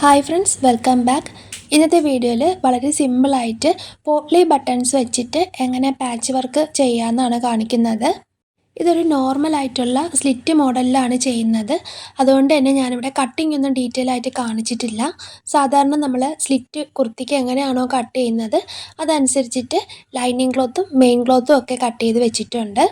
Hi friends welcome back ഇന്നത്തെ വീഡിയോയിൽ വളരെ സിമ്പിളായിട്ട് പോട്ട്ലി ബട്ടൺസ് വെച്ചിട്ട് എങ്ങനെ പാച്ച് വർക്ക് ചെയ്യാമെന്നാണ് കാണിക്കുന്നത്. ഇതൊരു നോർമൽ ആയിട്ടുള്ള സ്ലിറ്റ് മോഡലിലാണ് ചെയ്യുന്നത്. അതുകൊണ്ട് തന്നെ ഞാനിവിടെ കട്ടിംഗ് ഒന്നും ഡീറ്റെയിൽ ആയിട്ട് കാണിച്ചിട്ടില്ല. സാധാരണ നമ്മൾ സ്ലിറ്റ് കുർത്തിക്ക് എങ്ങനെയാണോ കട്ട് ചെയ്യുന്നത് അതനുസരിച്ചിട്ട് ലൈനിങ് ക്ലോത്തും മെയിൻ ക്ലോത്തും ഒക്കെ കട്ട് ചെയ്ത് വെച്ചിട്ടുണ്ട്.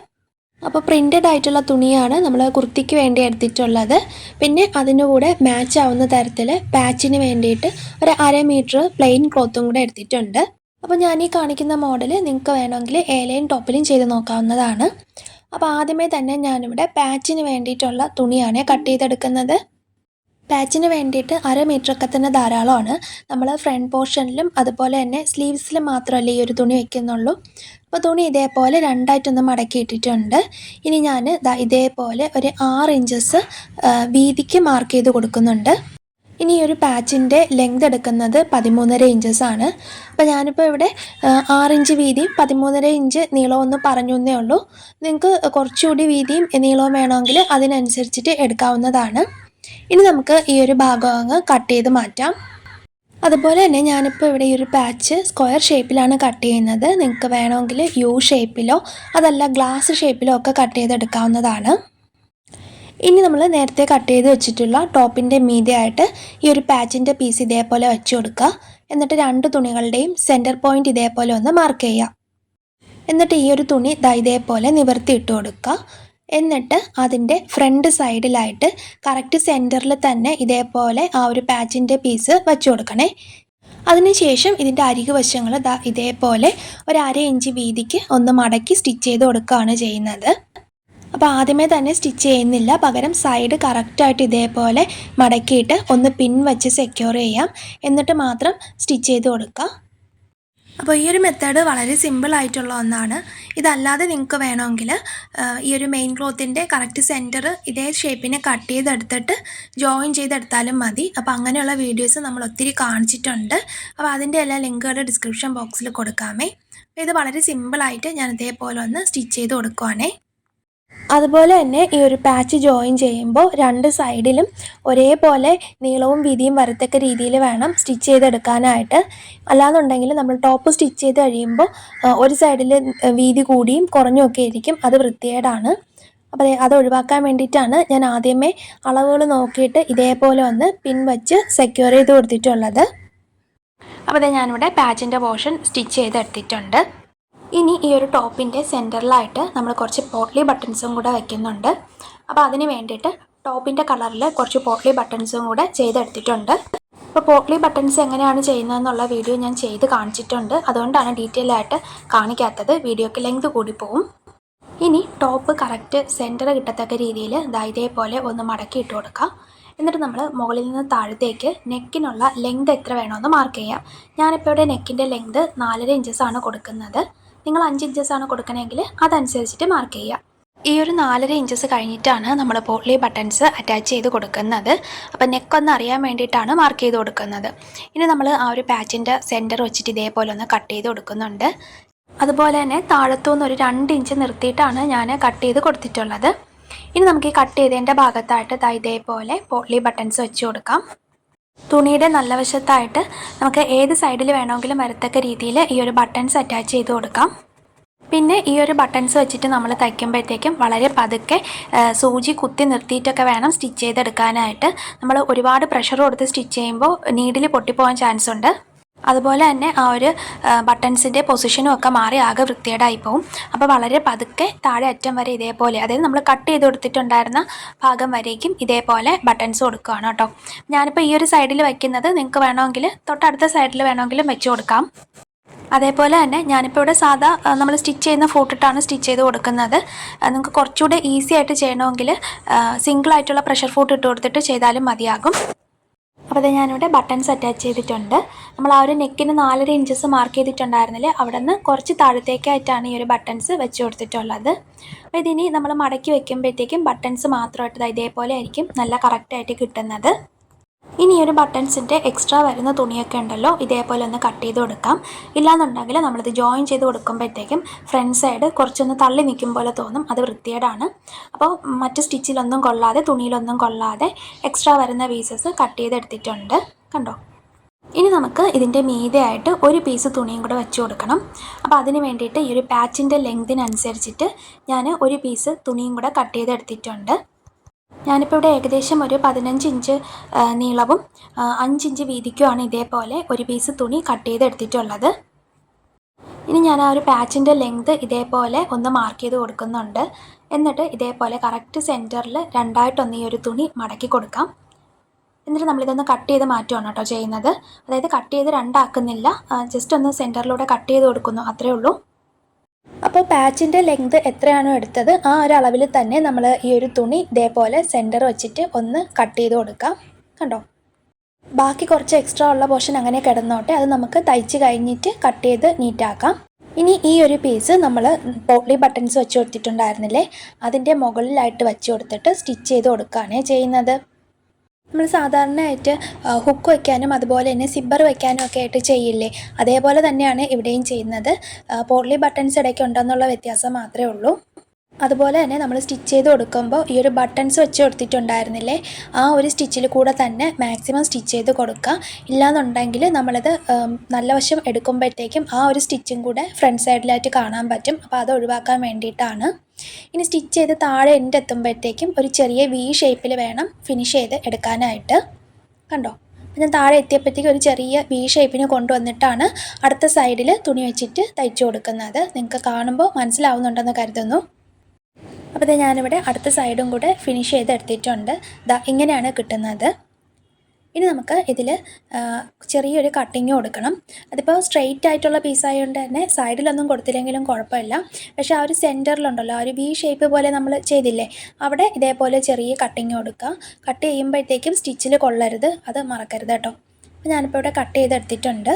അപ്പോൾ പ്രിന്റഡ് ആയിട്ടുള്ള തുണിയാണ് നമ്മൾ കുർത്തിക്ക് വേണ്ടി എടുത്തിട്ടുള്ളത്. പിന്നെ അതിന്റെ കൂടെ മാച്ച് ആവുന്ന തരത്തിൽ പാച്ചിന് വേണ്ടിയിട്ട് ഒരു അര മീറ്റർ പ്ലെയിൻ ക്ലോത്തും കൂടെ എടുത്തിട്ടുണ്ട്. അപ്പോൾ ഞാൻ ഈ കാണിക്കുന്ന മോഡൽ നിങ്ങൾക്ക് വേണമെങ്കിൽ ഏലയും ടോപ്പിലും ചെയ്ത് നോക്കാവുന്നതാണ്. അപ്പോൾ ആദ്യമേ തന്നെ ഞാനിവിടെ പാച്ചിന് വേണ്ടിയിട്ടുള്ള തുണിയാണ് കട്ട് ചെയ്തെടുക്കുന്നത്. പാച്ചിന് വേണ്ടിയിട്ട് അര മീറ്ററൊക്കെ തന്നെ ധാരാളമാണ്. നമ്മൾ ഫ്രണ്ട് പോർഷനിലും അതുപോലെ തന്നെ സ്ലീവ്സിലും മാത്രമല്ല ഈ ഒരു തുണി വയ്ക്കുന്നുള്ളൂ അപ്പോൾ തുണി ഇതേപോലെ രണ്ടായിട്ടൊന്ന് മടക്കി ഇട്ടിട്ടുണ്ട്. ഇനി ഞാൻ ഇതേപോലെ ഒരു ആറ് ഇഞ്ചസ് വീതിക്ക് മാർക്ക് ചെയ്ത് കൊടുക്കുന്നുണ്ട്. ഇനി ഈ ഒരു പാച്ചിന്റെ ലെങ്ത് എടുക്കുന്നത് പതിമൂന്നര ആണ്. അപ്പോൾ ഞാനിപ്പോൾ ഇവിടെ ആറ് ഇഞ്ച് വീതിയും പതിമൂന്നര ഇഞ്ച് നീളവും ഒന്ന് പറഞ്ഞു എന്നേ ഉള്ളൂ. നിങ്ങൾക്ക് കുറച്ചുകൂടി വീതിയും നീളവും വേണമെങ്കിൽ അതിനനുസരിച്ചിട്ട് എടുക്കാവുന്നതാണ്. ഇനി നമുക്ക് ഈ ഒരു ഭാഗം അങ്ങ് കട്ട് ചെയ്ത് മാറ്റാം. അതുപോലെ തന്നെ ഞാനിപ്പോൾ ഇവിടെ ഈ ഒരു പാച്ച് സ്ക്വയർ ഷേപ്പിലാണ് കട്ട് ചെയ്യുന്നത്. നിങ്ങൾക്ക് വേണമെങ്കിൽ യു ഷേപ്പിലോ അതല്ല ഗ്ലാസ് ഷേപ്പിലോ ഒക്കെ കട്ട് ചെയ്തെടുക്കാവുന്നതാണ്. ഇനി നമ്മൾ നേരത്തെ കട്ട് ചെയ്ത് വെച്ചിട്ടുള്ള ടോപ്പിന്റെ മീതിയായിട്ട് ഈ ഒരു പാച്ചിന്റെ പീസ് ഇതേപോലെ വെച്ച് കൊടുക്കുക. എന്നിട്ട് രണ്ട് തുണികളുടെയും സെന്റർ പോയിന്റ് ഇതേപോലെ ഒന്ന് മാർക്ക് ചെയ്യുക. എന്നിട്ട് ഈ ഒരു തുണി ഇതേപോലെ നിവർത്തി ഇട്ട് കൊടുക്കുക. എന്നിട്ട് അതിന്റെ ഫ്രണ്ട് സൈഡിലായിട്ട് കറക്റ്റ് സെന്ററിൽ തന്നെ ഇതേപോലെ ആ ഒരു പാച്ചിന്റെ പീസ് വെച്ച് കൊടുക്കണേ. അതിനുശേഷം ഇതിന്റെ അരികു വശങ്ങൾ ഇതേപോലെ ഒരു അര ഇഞ്ച് വീതിക്ക് ഒന്ന് മടക്കി സ്റ്റിച്ച് ചെയ്ത് കൊടുക്കുകയാണ് ചെയ്യുന്നത്. അപ്പോൾ ആദ്യമേ തന്നെ സ്റ്റിച്ച് ചെയ്യുന്നില്ല. പകരം സൈഡ് കറക്റ്റായിട്ട് ഇതേപോലെ മടക്കിയിട്ട് ഒന്ന് പിൻ വെച്ച് സെക്യൂർ ചെയ്യാം. എന്നിട്ട് മാത്രം സ്റ്റിച്ച് ചെയ്ത് കൊടുക്കുക അപ്പോൾ ഈ ഒരു മെത്തേഡ് വളരെ സിമ്പിൾ ആയിട്ടുള്ള ഒന്നാണ്. ഇതല്ലാതെ നിങ്ങൾക്ക് വേണമെങ്കിൽ ഈ ഒരു മെയിൻ ക്ലോത്തിന്റെ കറക്റ്റ് സെന്റർ ഇതേ ഷേപ്പിനെ കട്ട് ചെയ്തെടുത്തിട്ട് ജോയിൻ ചെയ്തെടുത്താലും മതി. അപ്പോൾ അങ്ങനെയുള്ള വീഡിയോസ് നമ്മൾ ഒത്തിരി കാണിച്ചിട്ടുണ്ട്. അപ്പോൾ അതിന്റെ എല്ലാ ലിങ്കുകളും ഡിസ്ക്രിപ്ഷൻ ബോക്സിൽ കൊടുക്കാമേ. ഇത് വളരെ സിമ്പിളായിട്ട് ഞാൻ ഇതേപോലെ ഒന്ന് സ്റ്റിച്ച് ചെയ്ത് കൊടുക്കുവാണേ. അതുപോലെ തന്നെ ഈ ഒരു പാച്ച് ജോയിൻ ചെയ്യുമ്പോൾ രണ്ട് സൈഡിലും ഒരേപോലെ നീളവും വീതിയും വരത്തക്ക രീതിയിൽ വേണം സ്റ്റിച്ച് ചെയ്തെടുക്കാനായിട്ട്. അല്ലാന്നുണ്ടെങ്കിൽ നമ്മൾ ടോപ്പ് സ്റ്റിച്ച് ചെയ്ത് കഴിയുമ്പോൾ ഒരു സൈഡിൽ വീതി കൂടിയും കുറഞ്ഞുമൊക്കെ ആയിരിക്കും. അത് വൃത്തികേടാണ്. അപ്പോൾ അത് ഒഴിവാക്കാൻ വേണ്ടിയിട്ടാണ് ഞാൻ ആദ്യമേ അളവുകൾ നോക്കിയിട്ട് ഇതേപോലെ ഒന്ന് പിൻ വച്ച് സെക്യൂർ ചെയ്ത് കൊടുത്തിട്ടുള്ളത്. അപ്പോൾ ഞാനിവിടെ പാച്ചിന്റെ പോർഷൻ സ്റ്റിച്ച് ചെയ്തെടുത്തിട്ടുണ്ട്. ഇനി ഈ ഒരു ടോപ്പിന്റെ സെന്ററിലായിട്ട് നമ്മൾ കുറച്ച് പോട്ട്ലി ബട്ടൺസും കൂടെ വയ്ക്കുന്നുണ്ട് അപ്പോൾ അതിന് വേണ്ടിയിട്ട് ടോപ്പിന്റെ കളറിൽ കുറച്ച് പോട്ട്ലി ബട്ടൺസും കൂടെ ചെയ്തെടുത്തിട്ടുണ്ട്. അപ്പോൾ പോട്ട്ലി ബട്ടൺസ് എങ്ങനെയാണ് ചെയ്യുന്നതെന്നുള്ള വീഡിയോ ഞാൻ ചെയ്ത് കാണിച്ചിട്ടുണ്ട്. അതുകൊണ്ടാണ് ഡീറ്റെയിൽ ആയിട്ട് കാണിക്കാത്തത്. വീഡിയോക്ക് ലെങ്ത് കൂടി പോവും. ഇനി ടോപ്പ് കറക്റ്റ് സെന്റർ കിട്ടത്തക്ക രീതിയിൽ ഇതേപോലെ ഒന്ന് മടക്കി ഇട്ട് കൊടുക്കാം. എന്നിട്ട് നമ്മൾ മുകളിൽ നിന്ന് താഴത്തേക്ക് നെക്കിനുള്ള ലെങ്ത് എത്ര വേണമെന്ന് മാർക്ക് ചെയ്യാം. ഞാനിപ്പോൾ ഇവിടെ നെക്കിന്റെ ലെങ്ത് നാലര ആണ് കൊടുക്കുന്നത്. നിങ്ങൾ അഞ്ച് ഇഞ്ചസ് ആണ് കൊടുക്കണമെങ്കിൽ അതനുസരിച്ചിട്ട് മാർക്ക് ചെയ്യുക. ഈ ഒരു നാലര ഇഞ്ചസ് കഴിഞ്ഞിട്ടാണ് നമ്മൾ പോളി ബട്ടൺസ് അറ്റാച്ച് ചെയ്ത് കൊടുക്കുന്നത്. അപ്പോൾ നെക്കൊന്ന് അറിയാൻ വേണ്ടിയിട്ടാണ് മാർക്ക് ചെയ്ത് കൊടുക്കുന്നത്. ഇനി നമ്മൾ ആ ഒരു പാച്ചിന്റെ സെന്റർ വെച്ചിട്ട് ഇതേപോലെ ഒന്ന് കട്ട് ചെയ്ത് കൊടുക്കുന്നുണ്ട്. അതുപോലെ തന്നെ താഴത്തുനിന്ന് ഒരു രണ്ട് ഇഞ്ച് നിർത്തിയിട്ടാണ് ഞാൻ കട്ട് ചെയ്ത് കൊടുത്തിട്ടുള്ളത്. ഇനി നമുക്ക് ഈ കട്ട് ചെയ്തതിന്റെ ഭാഗത്തായിട്ട് ഇതേപോലെ പോളി ബട്ടൺസ് വെച്ച് കൊടുക്കാം. തുണിയുടെ നല്ല വശത്തായിട്ട് നമുക്ക് ഏത് സൈഡിൽ വേണമെങ്കിലും വരത്തക്ക രീതിയിൽ ഈ ഒരു ബട്ടൺസ് അറ്റാച്ച് ചെയ്ത് കൊടുക്കാം. പിന്നെ ഈ ഒരു ബട്ടൺസ് വെച്ചിട്ട് നമ്മൾ തയ്ക്കുമ്പോഴത്തേക്കും വളരെ പതുക്കെ സൂചി കുത്തി നിർത്തിയിട്ടൊക്കെ വേണം സ്റ്റിച്ച് ചെയ്തെടുക്കാനായിട്ട്. നമ്മൾ ഒരുപാട് പ്രഷർ കൊടുത്ത് സ്റ്റിച്ച് ചെയ്യുമ്പോൾ നീഡിൽ പൊട്ടിപ്പോകാൻ ചാൻസ് ഉണ്ട്. അതുപോലെ തന്നെ ആ ഒരു ബട്ടൺസിന്റെ പൊസിഷനും ഒക്കെ മാറി ആകെ വൃത്തികേടായി പോകും അപ്പോൾ വളരെ പതുക്കെ താഴെ അറ്റം വരെ ഇതേപോലെ അതായത് നമ്മൾ കട്ട് ചെയ്ത് കൊടുത്തിട്ടുണ്ടായിരുന്ന ഭാഗം വരേക്കും ഇതേപോലെ ബട്ടൺസ് കൊടുക്കുകയാണ് കേട്ടോ. ഞാനിപ്പോൾ ഈ ഒരു സൈഡിൽ വയ്ക്കുന്നത് നിങ്ങൾക്ക് വേണമെങ്കിൽ തൊട്ടടുത്ത സൈഡിൽ വേണമെങ്കിലും വെച്ച് കൊടുക്കാം. അതേപോലെ തന്നെ ഞാനിപ്പോൾ ഇവിടെ സാധാ നമ്മൾ സ്റ്റിച്ച് ചെയ്യുന്ന ഫൂട്ടിട്ടാണ് സ്റ്റിച്ച് ചെയ്ത് കൊടുക്കുന്നത്. നിങ്ങൾക്ക് കുറച്ചുകൂടെ ഈസി ആയിട്ട് ചെയ്യണമെങ്കിൽ സിംഗിൾ ആയിട്ടുള്ള പ്രഷർ ഫൂട്ട് ഇട്ട് കൊടുത്തിട്ട് ചെയ്താലും മതിയാകും. അപ്പോൾ അത് ഞാനിവിടെ ബട്ടൺസ് അറ്റാച്ച് ചെയ്തിട്ടുണ്ട്. നമ്മൾ ആ ഒരു നെക്കിന് നാലര ഇഞ്ചസ് മാർക്ക് ചെയ്തിട്ടുണ്ടായിരുന്നില്ലേ? അവിടെ നിന്ന് കുറച്ച് താഴത്തേക്കായിട്ടാണ് ഈ ഒരു ബട്ടൺസ് വെച്ച് കൊടുത്തിട്ടുള്ളത്. അപ്പോൾ ഇതിനി നമ്മൾ മടക്കി വെക്കുമ്പോഴത്തേക്കും ബട്ടൺസ് മാത്രമായിട്ട് ഇതേപോലെ ആയിരിക്കും നല്ല കറക്റ്റായിട്ട് കിട്ടുന്നത്. ഇനി ഒരു ബട്ടൺസിന്റെ എക്സ്ട്രാ വരുന്ന തുണിയൊക്കെ ഉണ്ടല്ലോ ഇതേപോലെ ഒന്ന് കട്ട് ചെയ്ത് കൊടുക്കാം. ഇല്ലാന്നുണ്ടെങ്കിൽ നമ്മളിത് ജോയിൻ ചെയ്ത് കൊടുക്കുമ്പോഴത്തേക്കും ഫ്രണ്ട് സൈഡ് കുറച്ചൊന്ന് തള്ളി നിൽക്കും പോലെ തോന്നും അത് വൃത്തിയേടാണ് അപ്പോൾ മറ്റ് സ്റ്റിച്ചിലൊന്നും കൊള്ളാതെ തുണിയിലൊന്നും കൊള്ളാതെ എക്സ്ട്രാ വരുന്ന പീസസ് കട്ട് ചെയ്തെടുത്തിട്ടുണ്ട്. കണ്ടോ? ഇനി നമുക്ക് ഇതിന്റെ മീതയായിട്ട് ഒരു പീസ് തുണിയും കൂടെ വെച്ച് കൊടുക്കണം. അപ്പോൾ അതിന് വേണ്ടിയിട്ട് ഈ ഒരു പാച്ചിന്റെ ലെങ്തിനനുസരിച്ചിട്ട് ഞാൻ ഒരു പീസ് തുണിയും കൂടെ കട്ട് ചെയ്തെടുത്തിട്ടുണ്ട്. ഞാനിപ്പോൾ ഇവിടെ ഏകദേശം ഒരു പതിനഞ്ച് ഇഞ്ച് നീളവും അഞ്ചിഞ്ച് വീതിക്കുമാണ് ഇതേപോലെ ഒരു പീസ് തുണി കട്ട് ചെയ്തെടുത്തിട്ടുള്ളത്. ഇനി ഞാൻ ആ ഒരു പാച്ചിന്റെ ലെങ്ത് ഇതേപോലെ ഒന്ന് മാർക്ക് ചെയ്ത് കൊടുക്കുന്നുണ്ട്. എന്നിട്ട് ഇതേപോലെ കറക്റ്റ് സെന്ററിൽ രണ്ടായിട്ടൊന്ന് ഈ ഒരു തുണി മടക്കി കൊടുക്കാം. എന്നിട്ട് നമ്മളിതൊന്ന് കട്ട് ചെയ്ത് മാറ്റുകയാണ് കേട്ടോ ചെയ്യുന്നത്. അതായത് കട്ട് ചെയ്ത് രണ്ടാക്കുന്നില്ല ജസ്റ്റ് ഒന്ന് സെന്ററിലൂടെ കട്ട് ചെയ്ത് കൊടുക്കുന്നു അത്രയേ ഉള്ളൂ. അപ്പോൾ പാച്ചിന്റെ ലെങ്ത് എത്രയാണോ എടുത്തത് ആ ഒരു അളവിൽ തന്നെ നമ്മൾ ഈ ഒരു തുണി ഇതേപോലെ സെന്റർ വെച്ചിട്ട് ഒന്ന് കട്ട് ചെയ്ത് കൊടുക്കാം. കണ്ടോ? ബാക്കി കുറച്ച് എക്സ്ട്രാ ഉള്ള പോർഷൻ അങ്ങനെ കിടന്നോട്ടെ. അത് നമുക്ക് തയ്ച്ച് കഴിഞ്ഞിട്ട് കട്ട് ചെയ്ത് നീറ്റാക്കാം. ഇനി ഈ ഒരു പീസ് നമ്മൾ പോളി ബട്ടൺസ് വെച്ച് കൊടുത്തിട്ടുണ്ടായിരുന്നില്ലേ? അതിന്റെ മുകളിലായിട്ട് വെച്ച് കൊടുത്തിട്ട് സ്റ്റിച്ച് ചെയ്ത് കൊടുക്കുകയാണ് ചെയ്യുന്നത്. നമ്മൾ സാധാരണയായിട്ട് ഹുക്ക് വയ്ക്കാനും അതുപോലെ തന്നെ സിബ്ബർ വയ്ക്കാനും ഒക്കെ ആയിട്ട് ചെയ്യില്ലേ? അതേപോലെ തന്നെയാണ് ഇവിടെയും ചെയ്യുന്നത്. പോർലി ബട്ടൺസ് ഇടയ്ക്ക് ഉണ്ടെന്നുള്ള വ്യത്യാസം മാത്രമേ ഉള്ളൂ. അതുപോലെ തന്നെ നമ്മൾ സ്റ്റിച്ച് ചെയ്ത് കൊടുക്കുമ്പോൾ ഈ ഒരു ബട്ടൺസ് വെച്ച് കൊടുത്തിട്ടുണ്ടായിരുന്നില്ലേ? ആ ഒരു സ്റ്റിച്ചിൽ കൂടെ തന്നെ മാക്സിമം സ്റ്റിച്ച് ചെയ്ത് കൊടുക്കുക. ഇല്ലാന്നുണ്ടെങ്കിൽ നമ്മളത് നല്ല വശം എടുക്കുമ്പോഴത്തേക്കും ആ ഒരു സ്റ്റിച്ചും കൂടെ ഫ്രണ്ട് സൈഡിലായിട്ട് കാണാൻ പറ്റും. അപ്പോൾ അത് ഒഴിവാക്കാൻ വേണ്ടിയിട്ടാണ്. ഇനി സ്റ്റിച്ച് ചെയ്ത് താഴെ എന്റെ എത്തുമ്പോഴത്തേക്കും ഒരു ചെറിയ വി ഷേപ്പിൽ വേണം ഫിനിഷ് ചെയ്ത് എടുക്കാനായിട്ട്. കണ്ടോ? ഞാൻ താഴെ എത്തിയപ്പോഴത്തേക്കും ഒരു ചെറിയ വി ഷേപ്പിന് കൊണ്ടുവന്നിട്ടാണ് അടുത്ത സൈഡിൽ തുണി വെച്ചിട്ട് തയ്ച്ചു കൊടുക്കുന്നത്. നിങ്ങൾക്ക് കാണുമ്പോൾ മനസ്സിലാവുന്നുണ്ടെന്ന് കരുതുന്നു. അപ്പോൾ ഞാനിവിടെ അടുത്ത സൈഡും കൂടെ ഫിനിഷ് ചെയ്ത് എടുത്തിട്ടുണ്ട്. ദാ ഇങ്ങനെയാണ് കിട്ടുന്നത്. ഇനി നമുക്ക് ഇതിൽ ചെറിയൊരു കട്ടിങ് കൊടുക്കണം അതിപ്പോൾ സ്ട്രെയിറ്റ് ആയിട്ടുള്ള പീസായതുകൊണ്ട് തന്നെ സൈഡിലൊന്നും കൊടുത്തില്ലെങ്കിലും കുഴപ്പമില്ല. പക്ഷേ ആ ഒരു സെന്ററിലുണ്ടല്ലോ ആ ഒരു വി ഷേപ്പ് പോലെ നമ്മൾ ചെയ്തില്ലേ അവിടെ ഇതേപോലെ ചെറിയ കട്ടിങ് കൊടുക്കുക കട്ട് ചെയ്യുമ്പോഴത്തേക്കും സ്റ്റിച്ചിൽ കൊള്ളരുത് അത് മറക്കരുത് കേട്ടോ. അപ്പോൾ ഞാനിപ്പോൾ ഇവിടെ കട്ട് ചെയ്തെടുത്തിട്ടുണ്ട്.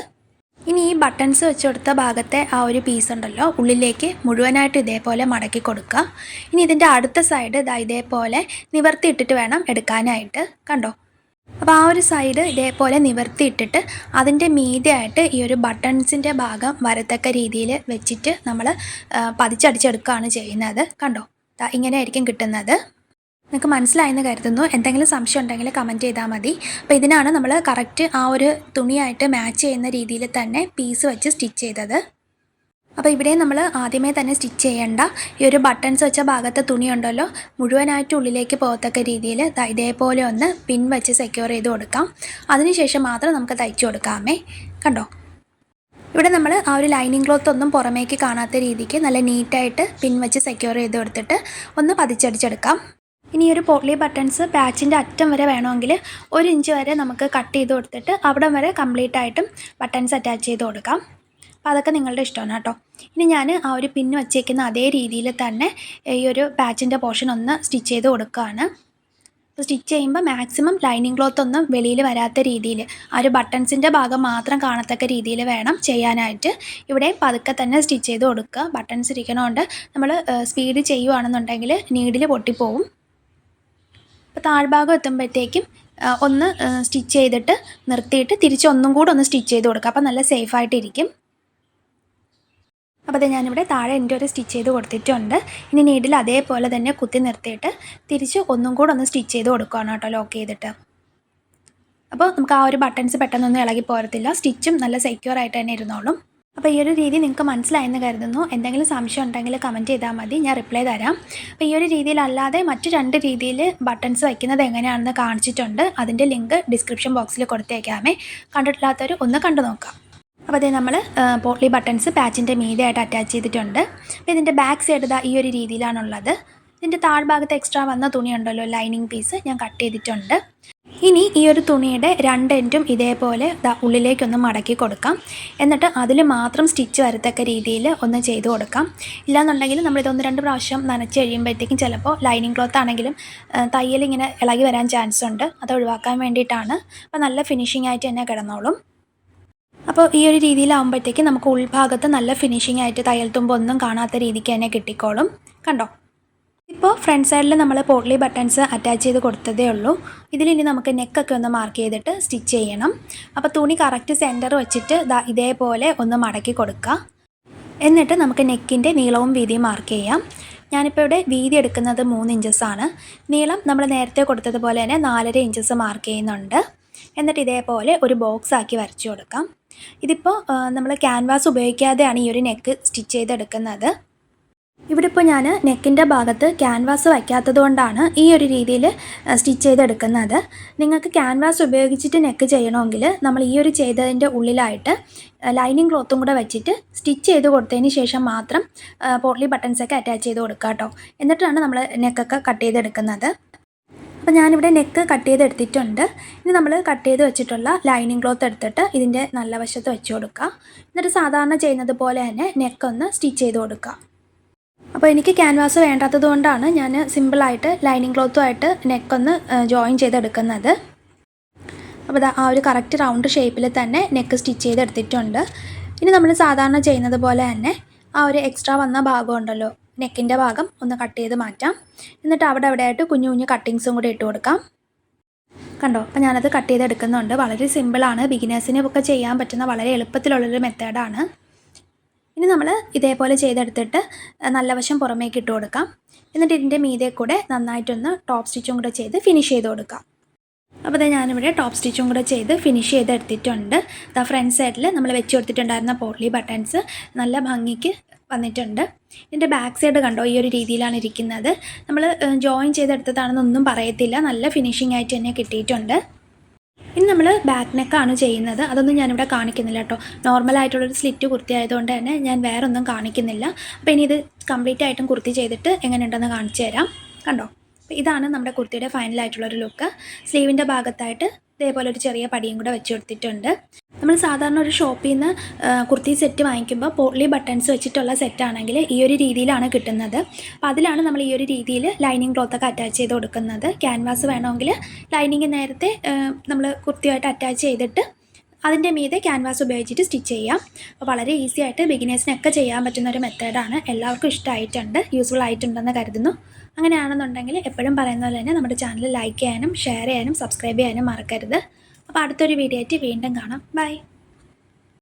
ഇനി ഈ ബട്ടൺസ് വെച്ച് കൊടുത്ത ഭാഗത്തെ ആ ഒരു പീസ് ഉണ്ടല്ലോ ഉള്ളിലേക്ക് മുഴുവനായിട്ട് ഇതേപോലെ മടക്കി കൊടുക്കുക. ഇനി ഇതിന്റെ അടുത്ത സൈഡ് ഇതാ ഇതേപോലെ നിവർത്തിയിട്ടിട്ട് വേണം എടുക്കാനായിട്ട്. കണ്ടോ? അപ്പോൾ ആ ഒരു സൈഡ് ഇതേപോലെ നിവർത്തിയിട്ടിട്ട് അതിന്റെ മീതെയായിട്ട് ഈ ഒരു ബട്ടൺസിന്റെ ഭാഗം വരത്തക്ക രീതിയിൽ വെച്ചിട്ട് നമ്മൾ പതിച്ചടിച്ചെടുക്കുകയാണ് ചെയ്യുന്നത്. കണ്ടോ? ദാ ഇങ്ങനെയായിരിക്കും കിട്ടുന്നത്. നിങ്ങൾക്ക് മനസ്സിലായെന്ന് കരുതുന്നു. എന്തെങ്കിലും സംശയം ഉണ്ടെങ്കിൽ കമന്റ് ചെയ്താൽ മതി. അപ്പോൾ ഇതിനാണ് നമ്മൾ കറക്റ്റ് ആ ഒരു തുണിയായിട്ട് മാച്ച് ചെയ്യുന്ന രീതിയിൽ തന്നെ പീസ് വെച്ച് സ്റ്റിച്ച് ചെയ്തത്. അപ്പോൾ ഇവിടെ നമ്മൾ ആദ്യമേ തന്നെ സ്റ്റിച്ച് ചെയ്യേണ്ട ഈ ഒരു ബട്ടൺസ് വെച്ച ഭാഗത്തെ തുണിയുണ്ടല്ലോ. മുഴുവനായിട്ട് ഉള്ളിലേക്ക് പോകത്തക്ക രീതിയിൽ ഇതേപോലെ ഒന്ന് പിൻ വെച്ച് സെക്യൂർ ചെയ്ത് കൊടുക്കാം. അതിനുശേഷം മാത്രം നമുക്ക് തയ്ച്ചു കൊടുക്കാമേ. കണ്ടോ? ഇവിടെ നമ്മൾ ആ ഒരു ലൈനിങ് ക്ലോത്ത് ഒന്നും പുറമേക്ക് കാണാത്ത രീതിക്ക് നല്ല നീറ്റായിട്ട് പിൻ വെച്ച് സെക്യൂർ ചെയ്ത് കൊടുത്തിട്ട് ഒന്ന് പതിച്ചടിച്ചെടുക്കാം. ഇനി ഒരു പോട്ട്ലി ബട്ടൺസ് പാച്ചിന്റെ അറ്റം വരെ വേണമെങ്കിൽ ഒരു ഇഞ്ച് വരെ നമുക്ക് കട്ട് ചെയ്ത് കൊടുത്തിട്ട് അവിടം വരെ കംപ്ലീറ്റ് ആയിട്ടും ബട്ടൺസ് അറ്റാച്ച് ചെയ്ത് കൊടുക്കാം. അപ്പോൾ അതൊക്കെ നിങ്ങളുടെ ഇഷ്ടമാണ് കേട്ടോ. ഇനി ഞാൻ ആ ഒരു പിന്ന് വച്ചേക്കുന്ന അതേ രീതിയിൽ തന്നെ ഈ ഒരു പാച്ചിന്റെ പോർഷൻ ഒന്ന് സ്റ്റിച്ച് ചെയ്ത് കൊടുക്കുകയാണ്. അപ്പോൾ സ്റ്റിച്ച് ചെയ്യുമ്പോൾ മാക്സിമം ലൈനിങ് ക്ലോത്ത് ഒന്നും വെളിയിൽ വരാത്ത രീതിയിൽ ആ ഒരു ബട്ടൺസിന്റെ ഭാഗം മാത്രം കാണത്തക്ക രീതിയിൽ വേണം ചെയ്യാനായിട്ട്. ഇവിടെ പതുക്കെ തന്നെ സ്റ്റിച്ച് ചെയ്ത് കൊടുക്കുക. ബട്ടൺസ് ഇരിക്കണോണ്ട് നമ്മൾ സ്പീഡ് ചെയ്യുവാണെന്നുണ്ടെങ്കിൽ നീഡിൽ പൊട്ടിപ്പോവും. അപ്പോൾ താഴ്ഭാഗം എത്തുമ്പോഴത്തേക്കും ഒന്ന് സ്റ്റിച്ച് ചെയ്തിട്ട് നിർത്തിയിട്ട് തിരിച്ച് ഒന്നും കൂടെ ഒന്ന് സ്റ്റിച്ച് ചെയ്ത് കൊടുക്കുക. അപ്പോൾ നല്ല സേഫായിട്ടിരിക്കും അപ്പോൾ അത് ഞാനിവിടെ താഴെ എന്റെ ഒരു സ്റ്റിച്ച് ചെയ്ത് കൊടുത്തിട്ടുണ്ട്. ഇനി നീഡിൽ അതേപോലെ തന്നെ കുത്തി നിർത്തിയിട്ട് തിരിച്ച് ഒന്നും കൂടെ ഒന്ന് സ്റ്റിച്ച് ചെയ്ത് കൊടുക്കുകയാണ് കേട്ടോ ലോക്ക് ചെയ്തിട്ട്. അപ്പോൾ നമുക്ക് ആ ഒരു ബട്ടൺസ് പെട്ടെന്നൊന്നും ഇളകി പോരത്തില്ല. സ്റ്റിച്ചും നല്ല സെക്യൂർ ആയിട്ട് തന്നെ ഇരുന്നോളും. അപ്പോൾ ഈ ഒരു രീതി നിങ്ങൾക്ക് മനസ്സിലായെന്ന് കരുതുന്നു. എന്തെങ്കിലും സംശയം ഉണ്ടെങ്കിൽ കമന്റ് ചെയ്താൽ മതി. ഞാൻ റിപ്ലൈ തരാം. അപ്പോൾ ഈ ഒരു രീതിയിലല്ലാതെ മറ്റു രണ്ട് രീതിയിൽ ബട്ടൺസ് വയ്ക്കുന്നത് എങ്ങനെയാണെന്ന് കാണിച്ചിട്ടുണ്ട്. അതിന്റെ ലിങ്ക് ഡിസ്ക്രിപ്ഷൻ ബോക്സിൽ കൊടുത്തേക്കാമേ. കണ്ടിട്ടില്ലാത്തവർ ഒന്ന് കണ്ടു നോക്കാം. അപ്പോൾ അതേ നമ്മൾ പോട്ട്ലി ബട്ടൺസ് പാച്ചിന്റെ മീതെയായിട്ട് അറ്റാച്ച് ചെയ്തിട്ടുണ്ട്. അപ്പോൾ ഇതിന്റെ ബാക്ക് സൈഡ് ഇതാ ഈ ഒരു രീതിയിലാണുള്ളത്. ഇതിന്റെ താഴ്ഭാഗത്ത് എക്സ്ട്രാ വന്ന തുണി ഉണ്ടല്ലോ ലൈനിങ് പീസ് ഞാൻ കട്ട് ചെയ്തിട്ടുണ്ട്. ഇനി ഈ ഒരു തുണിയുടെ രണ്ട് എൻഡും ഇതേപോലെ ഉള്ളിലേക്കൊന്ന് മടക്കി കൊടുക്കാം. എന്നിട്ട് അതിൽ മാത്രം സ്റ്റിച്ച് വരത്തക്ക രീതിയിൽ ഒന്ന് ചെയ്ത് കൊടുക്കാം. ഇല്ലാന്നുണ്ടെങ്കിൽ നമ്മൾ ഇതൊന്ന് രണ്ട് പ്രാവശ്യം നനച്ച് കഴിയുമ്പോഴത്തേക്കും ചിലപ്പോൾ ലൈനിങ് ക്ലോത്ത് ആണെങ്കിലും തയ്യൽ ഇങ്ങനെ ഇളകി വരാൻ ചാൻസ് ഉണ്ട്. അത് ഒഴിവാക്കാൻ വേണ്ടിയിട്ടാണ്. അപ്പോൾ നല്ല ഫിനിഷിംഗ് ആയിട്ട് തന്നെ കിടന്നോളും. അപ്പോൾ ഈ ഒരു രീതിയിലാവുമ്പോഴത്തേക്കും നമുക്ക് ഉൾഭാഗത്ത് നല്ല ഫിനിഷിംഗ് ആയിട്ട് തയ്യൽ തുമ്പ് ഒന്നും കാണാത്ത രീതിക്ക് തന്നെ കിട്ടിക്കോളും. കണ്ടോ? ഇപ്പോൾ ഫ്രണ്ട് സൈഡിൽ നമ്മൾ പോട്ട്ലി ബട്ടൺസ് അറ്റാച്ച് ചെയ്ത് കൊടുത്തതേ ഉള്ളൂ. ഇതിലിനി നമുക്ക് നെക്കൊക്കെ ഒന്ന് മാർക്ക് ചെയ്തിട്ട് സ്റ്റിച്ച് ചെയ്യണം. അപ്പോൾ തുണി കറക്റ്റ് സെന്റർ വെച്ചിട്ട് ഇതേപോലെ ഒന്ന് മടക്കി കൊടുക്കുക. എന്നിട്ട് നമുക്ക് നെക്കിന്റെ നീളവും വീതിയും മാർക്ക് ചെയ്യാം. ഞാനിപ്പോൾ ഇവിടെ വീതി എടുക്കുന്നത് മൂന്ന് ഇഞ്ചസ് ആണ്. നീളം നമ്മൾ നേരത്തെ കൊടുത്തതുപോലെ തന്നെ നാലര ഇഞ്ചസ് മാർക്ക് ചെയ്യുന്നുണ്ട്. എന്നിട്ട് ഇതേപോലെ ഒരു ബോക്സ് ആക്കി വരച്ചു കൊടുക്കാം. ഇതിപ്പോൾ നമ്മൾ ക്യാൻവാസ് ഉപയോഗിക്കാതെയാണ് ഈ ഒരു നെക്ക് സ്റ്റിച്ച് ചെയ്തെടുക്കുന്നത്. ഇവിടെ ഇപ്പോൾ ഞാൻ നെക്കിന്റെ ഭാഗത്ത് ക്യാൻവാസ് വയ്ക്കാത്തത് കൊണ്ടാണ് ഈ ഒരു രീതിയിൽ സ്റ്റിച്ച് ചെയ്തെടുക്കുന്നത്. നിങ്ങൾക്ക് ക്യാൻവാസ് ഉപയോഗിച്ചിട്ട് നെക്ക് ചെയ്യണമെങ്കിൽ നമ്മൾ ഈ ഒരു ചെയ്തതിന്റെ ഉള്ളിലായിട്ട് ലൈനിങ് ക്ലോത്തും കൂടെ വെച്ചിട്ട് സ്റ്റിച്ച് ചെയ്ത് കൊടുത്തതിന് ശേഷം മാത്രം പോർട്ട്ലി ബട്ടൺസൊക്കെ അറ്റാച്ച് ചെയ്ത് കൊടുക്കുക കേട്ടോ എന്നിട്ടാണ് നമ്മൾ നെക്കൊക്കെ കട്ട് ചെയ്തെടുക്കുന്നത്. അപ്പോൾ ഞാനിവിടെ നെക്ക് കട്ട് ചെയ്ത് എടുത്തിട്ടുണ്ട്. ഇനി നമ്മൾ കട്ട് ചെയ്ത് വെച്ചിട്ടുള്ള ലൈനിങ് ക്ലോത്ത് എടുത്തിട്ട് ഇതിന്റെ നല്ല വശത്ത് വെച്ച് കൊടുക്കുക എന്നിട്ട് സാധാരണ ചെയ്യുന്നത് പോലെ തന്നെ നെക്കൊന്ന് സ്റ്റിച്ച് ചെയ്ത് കൊടുക്കുക അപ്പോൾ എനിക്ക് ക്യാൻവാസ് വേണ്ടാത്തത് കൊണ്ടാണ് ഞാൻ സിമ്പിളായിട്ട് ലൈനിങ് ക്ലോത്തുമായിട്ട് നെക്കൊന്ന് ജോയിൻ ചെയ്തെടുക്കുന്നത് അപ്പോൾ ആ ഒരു കറക്റ്റ് റൗണ്ട് ഷേപ്പിൽ തന്നെ നെക്ക് സ്റ്റിച്ച് ചെയ്തെടുത്തിട്ടുണ്ട് ഇനി നമ്മൾ സാധാരണ ചെയ്യുന്നത് പോലെ തന്നെ ആ ഒരു എക്സ്ട്രാ വന്ന ഭാഗം ഉണ്ടല്ലോ നെക്കിന്റെ ഭാഗം ഒന്ന് കട്ട് ചെയ്ത് മാറ്റാം. എന്നിട്ട് അവിടെ അവിടെ ആയിട്ട് കുഞ്ഞു കുഞ്ഞു കട്ടിങ്സും കൂടി ഇട്ട് കൊടുക്കാം. കണ്ടോ? അപ്പോൾ ഞാനത് കട്ട് ചെയ്തെടുക്കുന്നുണ്ട് വളരെ സിമ്പിളാണ് ബിഗിനേഴ്സിന് ഒക്കെ ചെയ്യാൻ പറ്റുന്ന വളരെ എളുപ്പത്തിലുള്ളൊരു മെത്തേഡാണ് ഇനി നമ്മൾ ഇതേപോലെ ചെയ്തെടുത്തിട്ട് നല്ല വശം പുറമേക്ക് ഇട്ട് കൊടുക്കാം. എന്നിട്ട് ഇതിന്റെ മീതെ കൂടെ നന്നായിട്ടൊന്ന് ടോപ്പ് സ്റ്റിച്ചും കൂടെ ചെയ്ത് ഫിനിഷ് ചെയ്ത് കൊടുക്കാം. അപ്പോൾ ഇതാ ഞാനിവിടെ ടോപ്പ് സ്റ്റിച്ചും കൂടെ ചെയ്ത് ഫിനിഷ് ചെയ്തെടുത്തിട്ടുണ്ട്. ദ ഫ്രണ്ട് സൈഡിൽ നമ്മൾ വെച്ച് കൊടുത്തിട്ടുണ്ടായിരുന്ന പോർലി ബട്ടൺസ് നല്ല ഭംഗിക്ക് വന്നിട്ടുണ്ട്. ഇതിന്റെ ബാക്ക് സൈഡ് കണ്ടോ? ഈ ഒരു രീതിയിലാണ് ഇരിക്കുന്നത്. നമ്മൾ ജോയിൻ ചെയ്തെടുത്തതാണെന്നൊന്നും പറയത്തില്ല. നല്ല ഫിനിഷിംഗ് ആയിട്ട് തന്നെ കിട്ടിയിട്ടുണ്ട്. ഇനി നമ്മൾ ബാക്ക് നെക്കാണ് ചെയ്യുന്നത്. അതൊന്നും ഞാനിവിടെ കാണിക്കുന്നില്ല കേട്ടോ. നോർമലായിട്ടുള്ളൊരു സ്ലിറ്റ് കുർത്തി ആയതുകൊണ്ട് തന്നെ ഞാൻ വേറെ ഒന്നും കാണിക്കുന്നില്ല. അപ്പോൾ ഇനി ഇത് കംപ്ലീറ്റ് ആയിട്ടും കുർത്തി ചെയ്തിട്ട് എങ്ങനെയുണ്ടെന്ന് കാണിച്ചു തരാം കണ്ടോ? ഇതാണ് നമ്മുടെ കുർത്തിയുടെ ഫൈനലായിട്ടുള്ളൊരു ലുക്ക് സ്ലീവിന്റെ ഭാഗത്തായിട്ട് ഇതേപോലെ ഒരു ചെറിയ പടിയും കൂടെ വെച്ച് കൊടുത്തിട്ടുണ്ട്. നമ്മൾ സാധാരണ ഒരു ഷോപ്പിൽ നിന്ന് കുർത്തി സെറ്റ് വാങ്ങിക്കുമ്പോൾ പോട്ട്ലി ബട്ടൺസ് വെച്ചിട്ടുള്ള സെറ്റാണെങ്കിൽ ഈ ഒരു രീതിയിലാണ് കിട്ടുന്നത്. അപ്പോൾ അതിലാണ് നമ്മൾ ഈ ഒരു രീതിയിൽ ലൈനിങ് ക്ലോത്തൊക്കെ അറ്റാച്ച് ചെയ്ത് കൊടുക്കുന്നത്. ക്യാൻവാസ് വേണമെങ്കിൽ ലൈനിങ് നേരത്തെ നമ്മൾ കുർത്തിയായിട്ട് അറ്റാച്ച് ചെയ്തിട്ട് അതിന്റെ മീതെ ക്യാൻവാസ് ഉപയോഗിച്ചിട്ട് സ്റ്റിച്ച് ചെയ്യാം. അപ്പോൾ വളരെ ഈസി ആയിട്ട് ബിഗിനേഴ്സിനൊക്കെ ചെയ്യാൻ പറ്റുന്ന ഒരു മെത്തേഡാണ് എല്ലാവർക്കും ഇഷ്ടമായിട്ടുണ്ട് യൂസ്ഫുൾ ആയിട്ടുണ്ടെന്ന് കരുതുന്നു. അങ്ങനെയാണെന്നുണ്ടെങ്കിൽ എപ്പോഴും പറയുന്ന പോലെ തന്നെ നമ്മുടെ ചാനൽ ലൈക്ക് ചെയ്യാനും ഷെയർ ചെയ്യാനും സബ്സ്ക്രൈബ് ചെയ്യാനും മറക്കരുത്. അപ്പോൾ അടുത്തൊരു വീഡിയോ ആയിട്ട് വീണ്ടും കാണാം. ബൈ